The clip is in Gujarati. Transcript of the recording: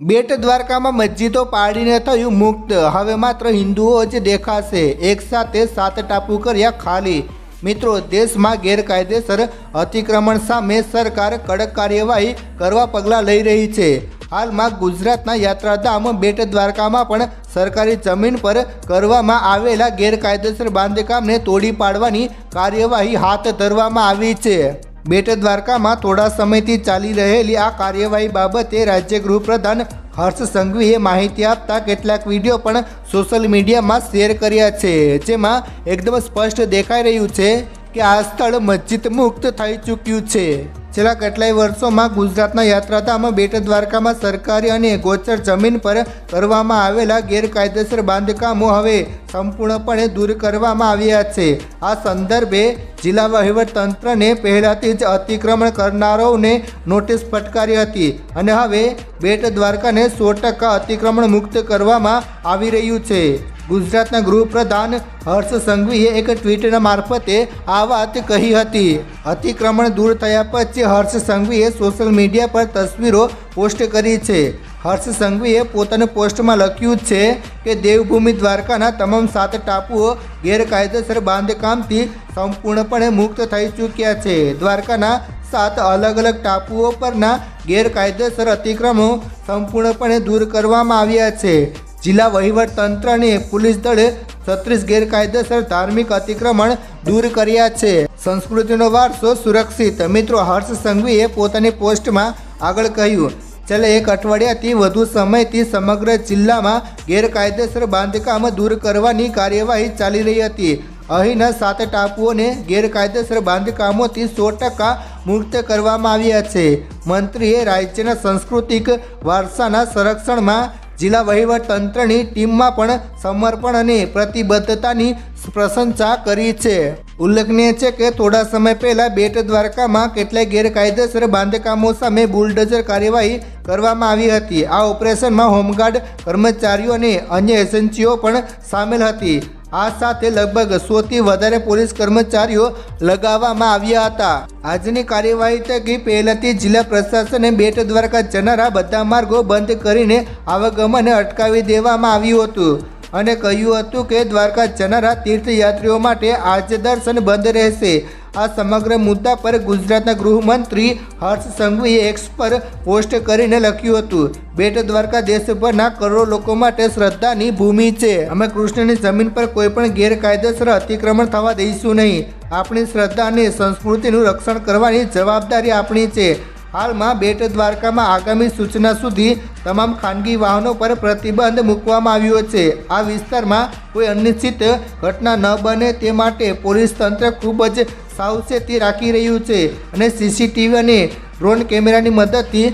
બેટ દ્વારકામાં મસ્જિદો પાડીને થયું મુક્ત. હવે માત્ર હિન્દુઓ જ દેખાશે. એકસાથે સાત ટાપુ કર્યા ખાલી. મિત્રો, દેશમાં ગેરકાયદેસર અતિક્રમણ સામે સરકાર કડક કાર્યવાહી કરવા પગલાં લઈ રહી છે. હાલમાં ગુજરાતના યાત્રાધામ બેટ દ્વારકામાં પણ સરકારી જમીન પર કરવામાં આવેલા ગેરકાયદેસર બાંધકામને તોડી પાડવાની કાર્યવાહી હાથ ધરવામાં આવી છે. બેટ દ્વારકામાં થોડા સમયથી ચાલી રહેલી આ કાર્યવાહી બાબતે રાજ્ય ગૃહપ્રધાન હર્ષ સંઘવીએ માહિતી આપતા કેટલાક વીડિયો પણ સોશિયલ મીડિયામાં શેર કર્યા છે, જેમાં એકદમ સ્પષ્ટ દેખાઈ રહ્યું છે કે આ સ્થળ મસ્જિદ મુક્ત થઈ ચૂક્યું છે. છેલ્લા કેટલાય વર્ષોમાં ગુજરાતના યાત્રાધામ બેટ દ્વારકામાં સરકારી અને ગોચર જમીન પર કરવામાં આવેલા ગેરકાયદેસર બાંધકામો હવે સંપૂર્ણપણે દૂર કરવામાં આવ્યા છે. આ સંદર્ભે જિલ્લા વહીવટતંત્રને પહેલાથી જ અતિક્રમણ કરનારાઓને નોટિસ ફટકારી હતી અને હવે બેટ દ્વારકાને સો ટકા અતિક્રમણ મુક્ત કરવામાં આવી રહ્યું છે. ગુજરાતના ગૃહપ્રધાન હર્ષ સંઘવીએ એક ટ્વીટના મારફતે આ વાત કહી હતી. અતિક્રમણ દૂર થયા પછી હર્ષ સંઘવીએ સોશિયલ મીડિયા પર તસવીરો પોસ્ટ કરી છે. હર્ષ સંઘવીએ પોતાના પોસ્ટમાં લખ્યું છે કે દેવભૂમિ દ્વારકાના તમામ સાત ટાપુઓ ગેરકાયદેસર બાંધકામથી સંપૂર્ણપણે મુક્ત થઈ ચૂક્યા છે. દ્વારકાના સાત અલગ અલગ ટાપુઓ પરના ગેરકાયદેસર અતિક્રમો સંપૂર્ણપણે દૂર કરવામાં આવ્યા છે. જિલ્લા વહીવટ તંત્ર અને પોલીસ દળે છત્રીસ ગેરકાયદેસર ધાર્મિક અતિક્રમણ દૂર કર્યા છે. સંસ્કૃતિનો વારસો સુરક્ષિત. મિત્રો, હર્ષ સંઘવીએ પોતાની પોસ્ટમાં આગળ કહ્યું, છેલ્લા એક અઠવાડિયાથી વધુ સમયથી સમગ્ર જિલ્લામાં ગેરકાયદેસર બાંધકામ દૂર કરવાની કાર્યવાહી ચાલી રહી હતી. અહીંના સાત ટાપુઓને ગેરકાયદેસર બાંધકામોથી સો ટકા મુક્ત કરવામાં આવ્યા છે. મંત્રીએ રાજ્યના સાંસ્કૃતિક વારસાના સંરક્ષણમાં જિલ્લા વહીવટતંત્રની ટીમમાં પણ સમર્પણ અને પ્રતિબદ્ધતાની પ્રશંસા કરી છે. ઉલ્લેખનીય છે કે થોડા સમય પહેલા બેટ દ્વારકામાં કેટલાય ગેરકાયદેસર બાંધકામો સામે બુલડોઝર કાર્યવાહી કરવામાં આવી હતી. આ ઓપરેશનમાં હોમગાર્ડ કર્મચારીઓ અને અન્ય એજન્સીઓ પણ સામેલ હતી. આ સાથે લગભગ સોથી વધારે પોલીસ કર્મચારીઓ લગાવવામાં આવ્યા હતા. આજની કાર્યવાહી થકી પહેલાથી જિલ્લા પ્રશાસને બેટ દ્વારકા જનારા બધા માર્ગો બંધ કરીને આવાગમન અટકાવી દેવામાં આવ્યું હતું અને કહ્યું હતું કે દ્વારકા જનારા તીર્થયાત્રીઓ માટે આજે દર્શન બંધ રહેશે. આ સમગ્ર મુદ્દા પર ગુજરાતના ગૃહમંત્રી હર્ષ સંઘવીએ એક્સ પર પોસ્ટ કરીને લખ્યું હતું. બેટ દ્વારકા દેશભરના કરોડો લોકો માટે શ્રદ્ધાની ભૂમિ છે. અમે કૃષ્ણની જમીન પર કોઈપણ ગેરકાયદેસર અતિક્રમણ થવા દઈશું નહીં. આપણી શ્રદ્ધા અને સંસ્કૃતિનું રક્ષણ કરવાની જવાબદારી આપણી છે. હાલમાં બેટ દ્વારકામાં આગામી સૂચના સુધી તમામ ખાનગી વાહનો પર પ્રતિબંધ મૂકવામાં આવ્યો છે. આ વિસ્તારમાં કોઈ અનિશ્ચિત ઘટના ન બને તે માટે પોલીસ તંત્ર ખૂબ જ સાવચેતી રાખી રહ્યું છે અને સીસીટીવી અને ડ્રોન કેમેરાની મદદથી